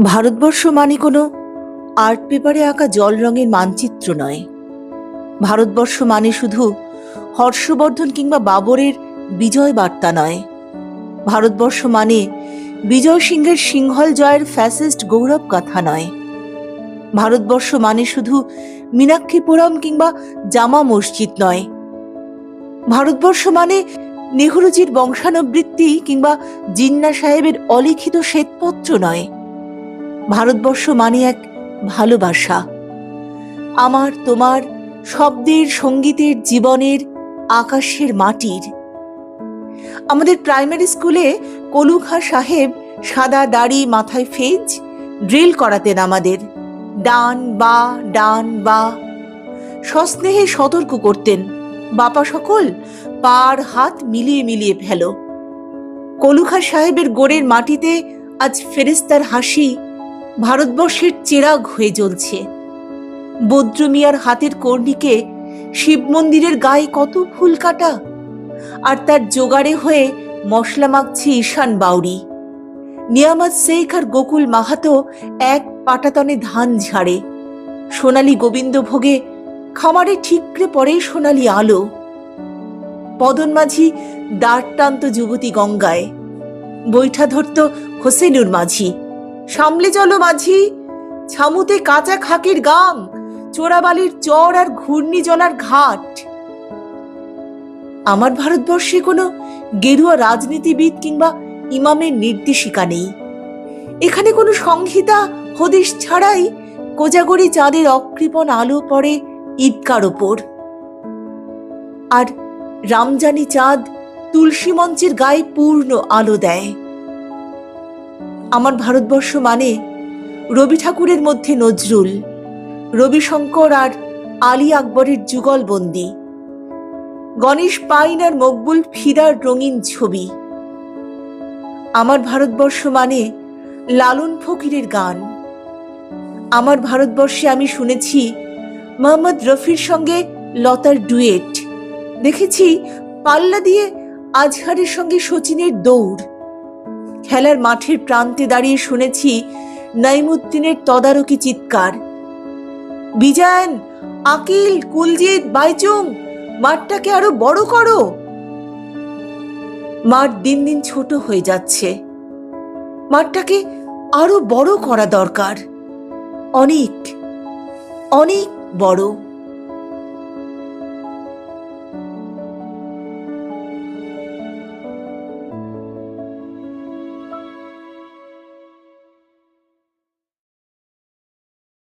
ভারতবর্ষ মানে কোনো আর্ট পেপারে আঁকা জল রঙের মানচিত্র নয়। ভারতবর্ষ মানে শুধু হর্ষবর্ধন কিংবা বাবরের বিজয় বার্তা নয়। ভারতবর্ষ মানে বিজয় সিংহের সিংহল জয়ের ফ্যাসিস্ট গৌরব কথা নয়। ভারতবর্ষ মানে শুধু মীনাক্ষীপুরম কিংবা জামা মসজিদ নয়। ভারতবর্ষ মানে নেহরুজির বংশানুবৃত্তি কিংবা জিন্না সাহেবের অলিখিত শ্বেতপত্র নয়। ভারতবর্ষ মানে এক ভালোবাসা আমার, তোমার, শব্দের, সঙ্গীতের, জীবনের, আকাশের মাটির। আমাদের প্রাইমারি স্কুলে কলুখা সাহেব সাদা দাড়ি, মাথায় ফেজ ড্রিল করাতেন আমাদের। ডান বা ডান বা। সস্নেহে সতর্ক করতেন। বাপা সকল পার হাত মিলিয়ে মিলিয়ে ফেলো। কলুখা সাহেবের গোড়ের মাটিতে আজ ফেরেস্তার হাসি ভারতবর্ষের চেরাগ হয়ে জ্বলছে। বদ্র মিয়ার হাতের কর্ণিকে শিব মন্দিরের গায়ে কত ফুল কাটা, আর তার জোগাড়ে হয়ে মশলা মাখছে ঈশান বাউরি। নিয়ামত শেখ আর গোকুল মাহাতো এক পাটাতনে ধান ঝাড়ে। সোনালি গোবিন্দভোগে খামারে ঠিকরে পড়ে সোনালি আলো। পদন মাঝি দাঁড় টানত যুবতী গঙ্গায়। বৈঠা ধরত হোসেনুর মাঝি। সামলে চলো মাঝি। ছামুতে কাঁচা খাকির গাং চোরাবালির চর আর ঘূর্ণিজলার ঘাট। আমার ভারতবর্ষে কোনো গেরুয়া রাজনীতিবিদ কিংবা ইমামের নির্দেশিকা নেই। এখানে কোনো সংহিতা, হদিশ ছাড়াই কোজাগরি চাঁদের অকৃপণ আলো পড়ে ঈদকার ওপর। আর রামজানি চাঁদ তুলসী মঞ্চের গায়ে পূর্ণ আলো দেয়। আমার ভারতবর্ষ মানে রবি ঠাকুরের মধ্যে নজরুল রবিশঙ্কর আর আলী আকবরের যুগলবন্দি গণেশ পাইন আর মকবুল ফিরার রঙিন ছবি। আমার ভারতবর্ষ মানে লালন ফকিরের গান। আমার ভারতবর্ষে আমি শুনেছি মোহাম্মদ রফির সঙ্গে লতার ডুয়েট, দেখেছি পাল্লা দিয়ে আজহারের সঙ্গে সচিনের দৌড়। খেলার মাঠের প্রান্তে দাঁড়িয়ে শুনেছি নাইমুদ্দিনের তদারকি চিৎকার। বিজয়ন আকিল, কুলজিৎ, বাইচুং, মাঠটাকে আরও বড় করো। মাঠ দিন দিন ছোট হয়ে যাচ্ছে। মাঠটাকে আরও বড় করা দরকার। অনেক অনেক বড়।